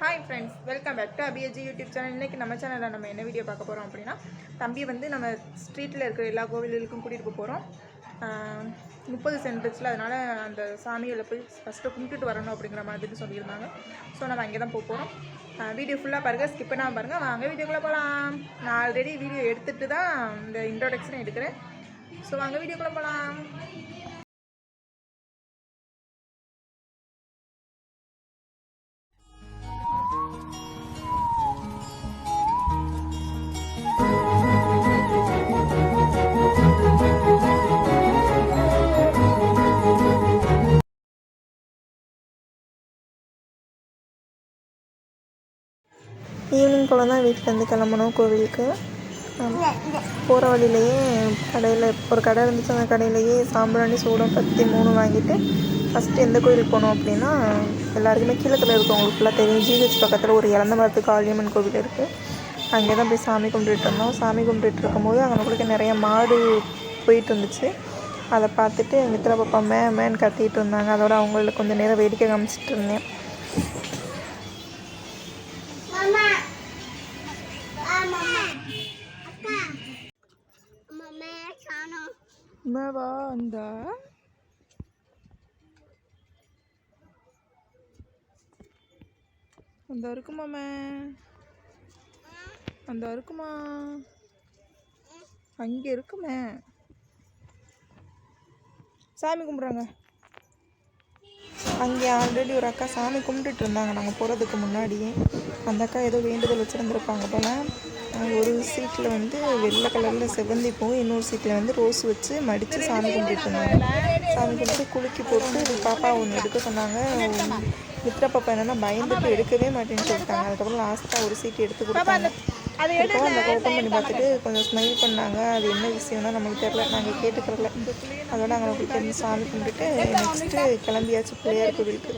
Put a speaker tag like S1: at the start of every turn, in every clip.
S1: Hi friends welcome back to அபிஎஜி YouTube channel இன்றைக்கி நம்ம சேனலில் நம்ம என்ன வீடியோ பார்க்க போகிறோம் அப்படின்னா தம்பி வந்து நம்ம ஸ்ட்ரீட்டில் இருக்கிற எல்லா கோவில்களுக்கும் கூட்டிகிட்டு போக போகிறோம் முப்பது சென்ட்ரிச்சில் அதனால் அந்த சாமிகளை போய் ஃபஸ்ட்டு கும்பிட்டுட்டு வரணும் அப்படிங்கிற மாதிரி சொல்லியிருந்தாங்க. ஸோ நம்ம அங்கே தான் போக போகிறோம் வீடியோ ஃபுல்லாக பாருங்கள் ஸ்கிப் பண்ணாமல் பாருங்கள் வாங்க வீடியோக்குள்ளே போகலாம் நான் ஆல்ரெடி வீடியோ எடுத்துகிட்டு தான் இந்த இன்ட்ரோடக்ஷன் எடுக்கிறேன். ஸோ வாங்க வீடியோக்குள்ளே போகலாம் ஈவினிங் போல் தான் வீட்டிலேருந்து கிளம்பணும் கோவிலுக்கு. போகிற வழியிலேயே கடையில் ஒரு கடை இருந்துச்சு அந்த கடையிலேயே சாம்பிராணி சூடம் பத்தி மூணு வாங்கிட்டு ஃபஸ்ட்டு எந்த கோயிலுக்கு போனோம் அப்படின்னா எல்லாருக்குமே கீழத்தில் இருக்கவங்களுக்கு ஃபுல்லாக தெரியும். ஜிஹெச் பக்கத்தில் ஒரு இறந்த மரத்து காளியம்மன் கோவில் இருக்குது அங்கே தான் போய் சாமி கும்பிட்டுட்டு இருந்தோம். சாமி கும்பிட்டுட்டு இருக்கும்போது அங்கே நிறைய மாடு போயிட்டு இருந்துச்சு. அதை பார்த்துட்டு மித்திர பாப்பா மே மேன்னு கத்திட்டு இருந்தாங்க. அதோட அவங்களுக்கு கொஞ்சம் நேரம் வேடிக்கை காமிச்சிட்டு இருந்தேன்.
S2: என்னவா Ah,
S1: அந்த அந்த இருக்குமாமே அந்த இருக்குமா? அங்கே இருக்குமே. சாமி கும்பிட்றாங்க. அங்கே ஆல்ரெடி ஒரு அக்கா சாமி கும்பிட்டுட்டு இருந்தாங்க. நாங்கள் போகிறதுக்கு முன்னாடியே அந்த அக்கா ஏதோ வேண்டுதல் வச்சுருந்துருப்பாங்க போல். ஒரு சீட்டில் வந்து வெள்ளை கலரில் செவ்வந்தி பூ இன்னொரு சீட்டில் வந்து ரோஸ் வச்சு மடித்து சாமி கும்பிட்டு இருந்தாங்க. சாமி கும்பிட்டு குலுக்கி போட்டு பாப்பா ஒன்று எடுக்க சொன்னாங்க. மித்ரா பாப்பா என்னென்னா பயந்துட்டு எடுக்கவே மாட்டேன்னு சொல்லிட்டாங்க. அதுக்கப்புறம் லாஸ்ட்டாக ஒரு சீட்டு எடுத்து கொடுத்தாங்க. அதுக்கப்புறம் அந்த ஓப்பன் பண்ணி பார்த்துட்டு கொஞ்சம் ஸ்மைல் பண்ணாங்க. அது என்ன விஷயம்னா நமக்கு தெரியல. நாங்கள் கேட்டுக்கிறல அதோட நாங்கள் போயிட்டு இருந்து சாமி கும்பிட்டுட்டு நெக்ஸ்ட்டு கிளம்பியாச்சு பிள்ளையார் கோவிலுக்கு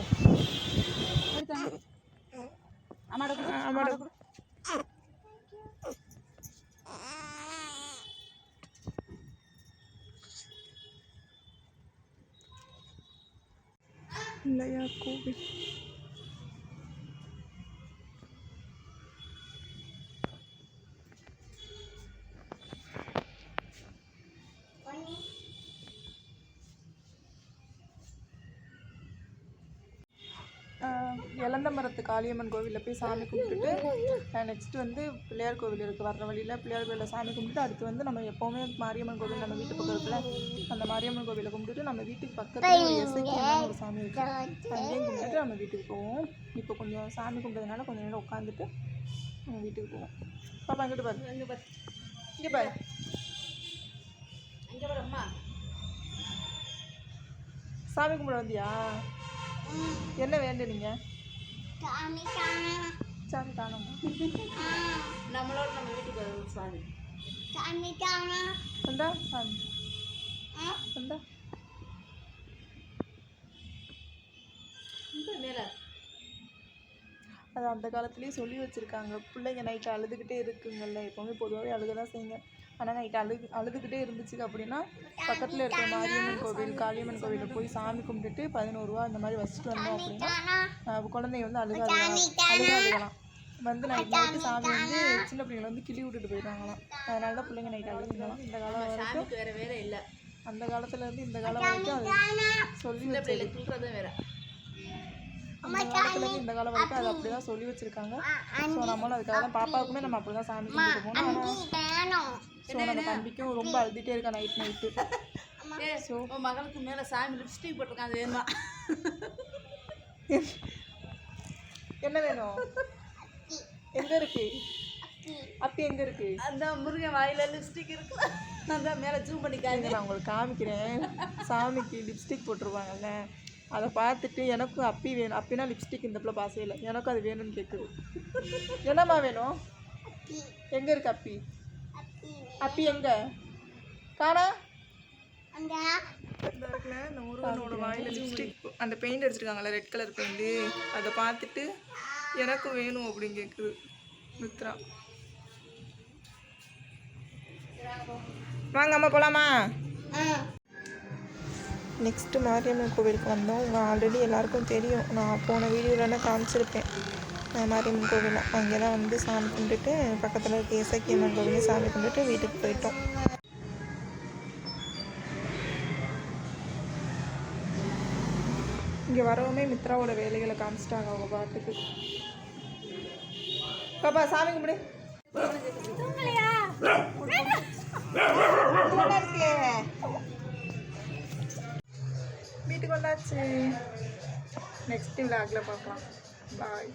S1: இல்லையா கோவில் இளந்த மரத்து காளியம்மன் கோவிலில் போய் சாமி கும்பிட்டுட்டு நெக்ஸ்ட் வந்து பிள்ளையார் கோவில் இருக்குது வர்ற வழியில் பிள்ளையார் கோவிலில் சாமி கும்பிட்டு அடுத்து வந்து நம்ம எப்போவுமே மாரியம்மன் கோவில் நம்ம வீட்டு பக்கம் இருக்குல்ல அந்த மாரியம்மன் கோவிலை கும்பிட்டுட்டு நம்ம வீட்டுக்கு பக்கத்துல ஒரு சாமி இருக்கு. அங்கேயும் கும்பிட்டுட்டு நம்ம வீட்டுக்கு போவோம். இப்போ கொஞ்சம் சாமி கும்பிட்டதுனால கொஞ்சம் நேரம் உட்காந்துட்டு நம்ம வீட்டுக்கு போவோம். பாப்பா இங்கிட்டு பாரு. இங்கே பாரு. இங்கே பாரு. சாமி கும்பிட வந்தியா? என்ன வேண்டுனீங்க
S2: Kami sana.
S1: சாமி காணுமா
S2: நம்மளோட நம்ம வீட்டுக்கு வரும் சாமி Kami sana.
S1: வந்தா சாமி வந்தா அது அந்த காலத்துலேயே சொல்லி வச்சுருக்காங்க பிள்ளைங்க நைட்டு அழுதுகிட்டே இருக்குங்கல்ல எப்போவுமே பொதுவாகவே அழுக தான் செய்யுங்க ஆனால் நைட்டு அழுது அழுதுகிட்டே இருந்துச்சு அப்படின்னா பக்கத்தில் இருக்கிற மாரியம்மன் கோவில் காளியம்மன் கோவிலில் போய் சாமி கும்பிட்டுட்டு பதினோரு ரூபா அந்த மாதிரி வச்சுட்டு வந்தோம் அப்படின்னா ஆஹ் குழந்தைங்க வந்து அழுக அழுகலாம் அழுக அழுகலாம். வந்து நைட் நைட்டு சாமி வந்து சின்ன பிள்ளைங்களை வந்து கிளி விட்டுட்டு போயிடுவாங்களாம். அதனால தான் பிள்ளைங்க நைட் அழுகுங்களாம் இந்த காலம் வரைக்கும்
S3: வேற வேற இல்ல.
S1: அந்த காலத்துல இருந்து இந்த காலம் வரைக்கும் அது சொல்லி
S3: சொல்றது வேற.
S1: அந்த காலத்துல இருந்து இந்த காலம் வரைக்கும் அது அப்படிதான் சொல்லி வச்சிருக்காங்க. ஸோ நம்மளும் அதுக்காக தான் பாப்பாவுக்குமே நம்ம அப்படிதான் சாமி கும்பிட்டு போகணும். ஆனால் ஸோ நம்ம தம்பிக்கும் ரொம்ப அழுதுகிட்டே இருக்கா நைட் நைட்டு ஸோ
S3: மகளுக்கு மேல சாமி லிப்ஸ்டிக் போட்டிருக்கான் அது வேணுமா?
S1: என்ன வேணும்? எங்க இருக்கு? அப்பி எங்க இருக்கு?
S3: அந்த முருகன் வாயில லிப்ஸ்டிக் இருக்கு. அந்த மேல ஜூம் பண்ணி
S1: இருங்க, நான் உங்களுக்கு காமிக்கிறேன். சாமிக்கு லிப்ஸ்டிக் போட்டிருப்பாங்கல்ல அதை பார்த்துட்டு எனக்கும் அப்பி வேணும். அப்பினா லிப்ஸ்டிக் இந்த பிள்ளை பாசே இல்லை எனக்கும் அது வேணும்னு கேட்குது என்னம்மா வேணும்? எங்க இருக்கு அப்பி? அப்பி எங்க? காணா.
S2: அந்த
S1: இந்த முருகனோட வாயில லிப்ஸ்டிக் அந்த பெயிண்ட் அடிச்சிருக்காங்கல்ல ரெட் கலர் பெயிண்ட் அதை பார்த்துட்டு எனக்கும் வேணும் அப்படின்னு கேட்குது மித்ரா வாங்க அம்மா போலாமா? நெக்ஸ்ட்டு மாரியம்மன் கோவிலுக்கு வந்தோம். உங்கள் ஆல்ரெடி எல்லாருக்கும் தெரியும். நான் போன வீடியோவில் காமிச்சிருப்பேன். மாரியம்மன் கோவில் அங்கே தான் வந்து சாமி கும்பிட்டுட்டு பக்கத்தில் இருக்க இசக்கியம்மன் கோவிலையும் சாமி கும்பிட்டுட்டு வீட்டுக்கு போயிட்டோம். இங்கே வரவுமே மித்ராவோட வேலைகளை காமிச்சிட்டாங்க அவங்க பாட்டுக்கு. பாப்பா சாமி கும்பிடு. வீட்டுக்கு வந்தாச்சு. நெக்ஸ்ட் விளாக்ல பார்க்கலாம் பாய்